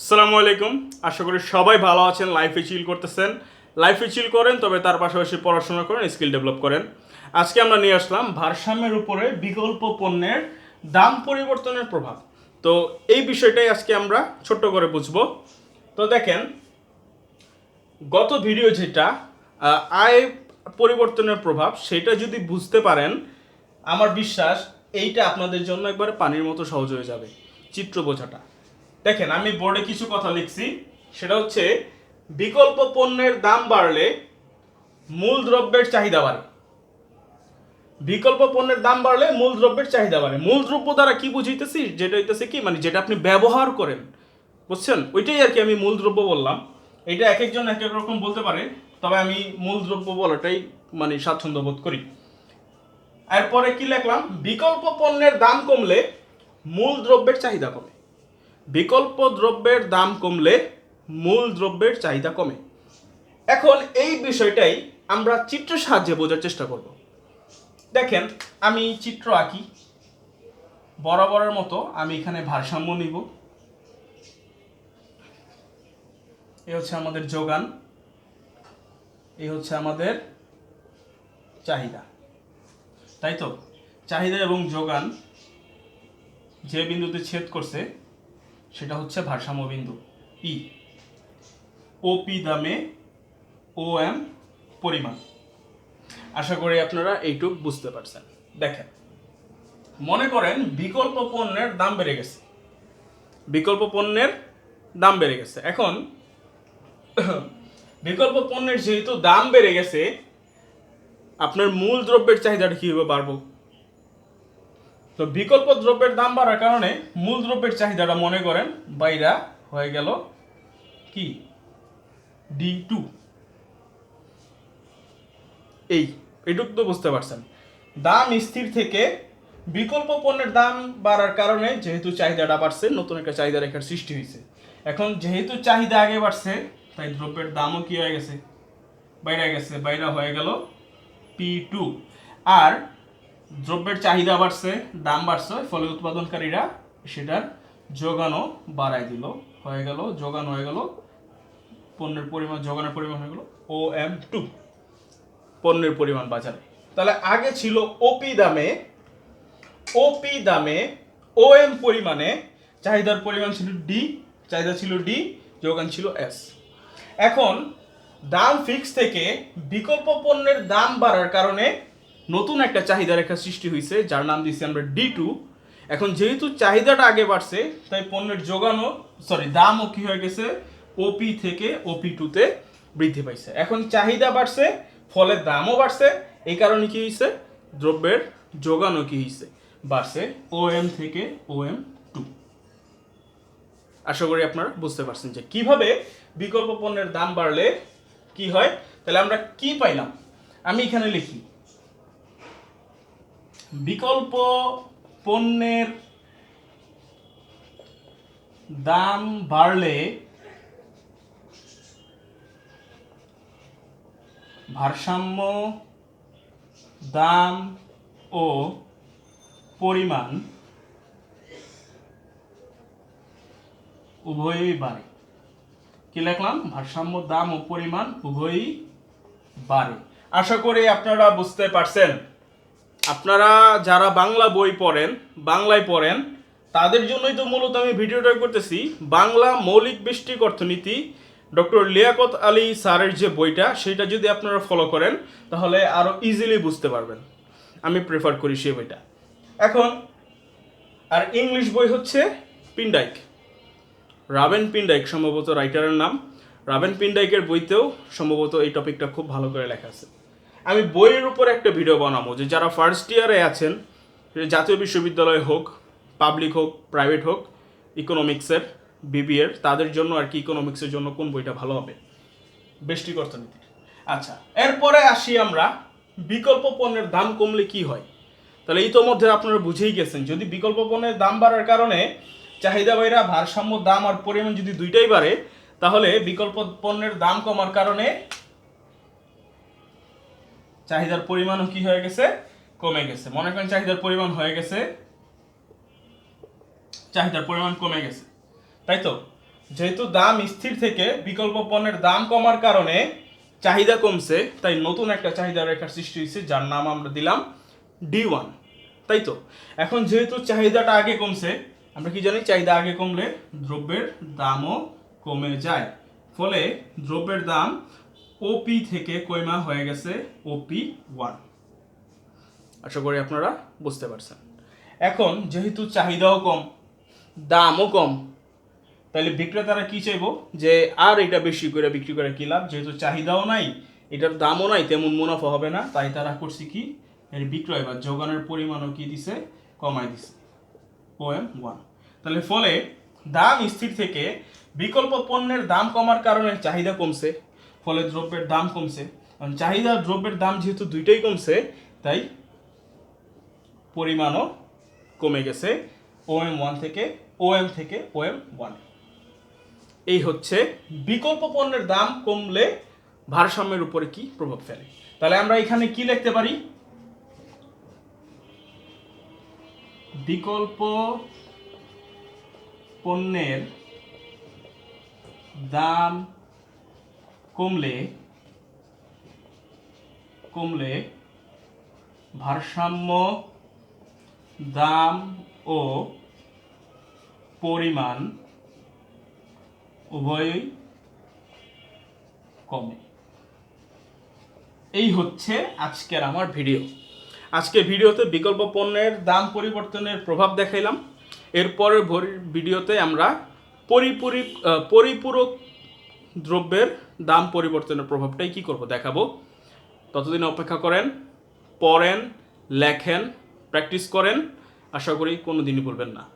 আসসালামু আলাইকুম। আশা করি সবাই ভালো আছেন লাইফে চিল করতেছেন। লাইফে চিল করেন, তবে তার পাশাপাশি পড়াশোনা করেন স্কিল ডেভেলপ করেন। আজকে আমরা নিয়ে আসলাম ভারসাম্যের উপরে বিকল্প পণ্যের দাম পরিবর্তনের প্রভাব। তো এই বিষয়টাই আজকে আমরা ছোট্ট করে বুঝব। তো দেখেন, গত ভিডিও যেটা আয় পরিবর্তনের প্রভাব, সেটা যদি বুঝতে পারেন, আমার বিশ্বাস এইটা আপনাদের জন্য একবারে পানির মতো সহজ হয়ে যাবে, চিত্র বোঝাটা। দেখেন, আমি বোর্ডে কিছু কথা লিখছি। সেটা হচ্ছে, বিকল্প পণ্যের দাম বাড়লে মূল দ্রব্যের চাহিদা বাড়ে। বিকল্প পণ্যের দাম বাড়লে মূল দ্রব্যের চাহিদা বাড়ে। মূল দ্রব্য দ্বারা কি বুঝাইতেছি? যেটা হইতেছে কি? মানে যেটা আপনি ব্যবহার করেন। বুঝছেন? ওইটাই আর কি আমি মূল দ্রব্য বললাম। এটা এক একজন এক এক রকম বলতে পারে, তবে আমি মূল দ্রব্য বলাটাই মানে স্বাচ্ছন্দ্য বোধ করি। এরপরে কি লিখলাম? বিকল্প পণ্যের দাম কমলে মূল দ্রব্যের চাহিদা কমে। বিকল্প দ্রব্যের দাম কমলে মূল দ্রব্যের চাহিদা কমে। এখন এই বিষয়টাই আমরা চিত্র সাহায্যে বোঝার চেষ্টা করব। দেখেন, আমি চিত্র আঁকি। বরাবরের মতো আমি এখানে ভারসাম্য নিব। এ হচ্ছে আমাদের যোগান। এই হচ্ছে আমাদের চাহিদা। তাই তো? চাহিদা এবং যোগান যে বিন্দুতে ছেদ করছে সেটা হচ্ছে ভারসাম্য বিন্দু পি ও পি দামে ও এম পরিমাণ। আশা করি আপনারা এইটুক বুঝতে পারছেন। দেখেন, মনে করেন বিকল্প পণ্যের দাম বেড়ে গেছে। বিকল্প পণ্যের দাম বেড়ে গেছে। এখন, বিকল্প পণ্যের যেহেতু দাম বেড়ে গেছে, আপনার মূল দ্রব্যের চাহিদাটা কীভাবে বাড়বো? তো বিকল্প দ্রব্যের দাম বাড়ার কারণে মূল দ্রব্যের চাহিদাটা মনে করেন বাইরা হয়ে গেল কি? D two. এই, এটুক তো বুঝতে পারছেন। দাম স্থির থেকে বিকল্প পণ্যের দাম বাড়ার কারণে যেহেতু চাহিদাটা বাড়ছে, নতুন একটা চাহিদা রেখার সৃষ্টি হয়েছে। এখন যেহেতু চাহিদা আগে বাড়ছে, তাই দ্রব্যের দামও কি হয়ে গেছে? বাইরে গেছে, বাইরে হয়ে গেল পি টু। আর দ্রব্যের চাহিদা বাড়ছে, দাম বাড়ছে, ফলে উৎপাদনকারীরা সেটার যোগানও বাড়াই দিল। হয়ে গেল, যোগান হয়ে গেল, পণ্যের পরিমাণ, যোগানের পরিমাণ হয়ে গেল ও এম টু পণ্যের পরিমাণ বাজারে। তাহলে আগে ছিল ওপি দামে ওপি দামে ও এম পরিমাণে, চাহিদার পরিমাণ ছিল ডি চাহিদা ছিল ডি যোগান ছিল এস এখন দাম ফিক্স থেকে বিকল্প পণ্যের দাম বাড়ার কারণে নতুন একটা চাহিদা রেখা সৃষ্টি হয়েছে যার নাম দিয়েছি আমরা ডি টু এখন যেহেতু চাহিদাটা আগে বাড়ছে, তাই পণ্যের যোগানও সরি দামও কি হয়ে গেছে? ওপি থেকে ওপি টুতে বৃদ্ধি পাইছে। এখন চাহিদা বাড়ছে ফলে দামও বাড়ছে, এই কারণে কি হয়েছে দ্রব্যের যোগানও কী হয়েছে বাড়ছে ও এম থেকে ও এম টু আশা করি আপনারা বুঝতে পারছেন যে কীভাবে বিকল্প পণ্যের দাম বাড়লে কি হয়? তাহলে আমরা কি পাইলাম? আমি এখানে লিখি। বিকল্প পণ্যের দাম বাড়লে ভারসাম্য, দাম ও পরিমাণ উভয়ই বাড়ে। কি লিখলাম? ভারসাম্য, দাম ও পরিমাণ উভয়ই বাড়ে। আশা করি আপনারা বুঝতে পারছেন। আপনারা যারা বাংলা বই পড়েন, বাংলায় পড়েন, তাদের জন্যই তো মূলত আমি ভিডিওটা করতেছি। বাংলা মৌলিক বৃষ্টিক অর্থনীতি, ডক্টর লিয়াকত আলী স্যারের যে বইটা সেটা যদি আপনারা ফলো করেন, তাহলে আরও ইজিলি বুঝতে পারবেন। আমি প্রেফার করি সেই বইটা। এখন, আর ইংলিশ বই হচ্ছে পিন্ডাইক রাবেন পিন্ডাইক সম্ভবত রাইটারের নাম। রাবেন পিন্ডাইকের বইতেও সম্ভবত এই টপিকটা খুব ভালো করে লেখা আছে। আমি বইয়ের উপর একটা ভিডিও বানাবো যে যারা ফার্স্ট ইয়ারে আছেন জাতীয় বিশ্ববিদ্যালয় হোক পাবলিক হোক প্রাইভেট হোক ইকোনমিক্সের বিবিএর তাদের জন্য আর কি ইকোনমিক্সের জন্য কোন বইটা ভালো হবে? বেষ্টিক অর্থনীতির। আচ্ছা এরপরে আসি আমরা বিকল্প পণ্যের দাম কমলে কি হয়? তাহলে ইতোমধ্যে আপনারা বুঝেই গেছেন, যদি বিকল্প পণ্যের দাম বাড়ার কারণে চাহিদা বাইরা, ভারসাম্য, দাম আর পরিমাণ যদি দুইটাই বাড়ে, তাহলে বিকল্প পণ্যের দাম কমার কারণে চাহিদার পরিমাণও কি হয়ে গেছে? কমে গেছে। মনে করেন চাহিদার পরিমাণ হয়ে গেছে, চাহিদার পরিমাণ কমে গেছে। তাই তো? যেহেতু দাম স্থির থেকে বিকল্প পণ্যের দাম কমার কারণে চাহিদা কমছে, তাই নতুন একটা চাহিদা রেখার সৃষ্টি হয়েছে, যার নাম আমরা দিলাম ডি ওয়ান তাই তো? এখন যেহেতু চাহিদাটা আগে কমছে, আমরা কি জানি চাহিদা আগে কমলে দ্রব্যের দামও কমে যায়। ফলে দ্রব্যের দাম ওপি থেকে কইমা হয়ে গেছে? ওপি ওয়ান আশা করি আপনারা বুঝতে পারছেন। এখন যেহেতু চাহিদাও কম, দামও কম, তাহলে বিক্রেতারা কি চাইব? যে আর এটা বেশি করে বিক্রি করে কি লাভ? যেহেতু চাহিদাও নাই, এটার দামও নাই, তেমন মুনাফা হবে না। তাই তারা করছে কি? এর বিক্রয় বা যোগানের পরিমাণও কি দিছে? কমাই দিছে। ও এম ওয়ান তাহলে ফলে দাম স্থির থেকে বিকল্প পণ্যের দাম কমার কারণে চাহিদা কমছে। ফলে দ্রব্যের দাম কমছে। কারণ চাহিদা দ্রব্যের দাম যেহেতু দুইটাই কমছে, তাই পরিমাণও কমে গেছে ও এম ওয়ান থেকে ও এম থেকে ও এম ওয়ান এই হচ্ছে বিকল্প পণ্যের দাম কমলে ভারসাম্যের উপরে কি প্রভাব ফেলে। তাহলে আমরা এখানে কি লিখতে পারি? বিকল্প পণ্যের দাম কমলে কমলে ভারসাম্য, দাম ও পরিমাণ উভয়ই কমে। এই হচ্ছে আজকের আমার ভিডিও। আজকে ভিডিওতে বিকল্প পণ্যের দাম পরিবর্তনের প্রভাব দেখাইলাম। এরপরের ভিডিওতে আমরা পরিপূরক পরিপূরক দ্রব্যের দাম পরিবর্তনের প্রভাবটাই কি করব দেখাবো। ততদিন অপেক্ষা করেন, পড়েন, লেখেন, প্র্যাকটিস করেন, আশা করি কোনো দিনই বলবেন না।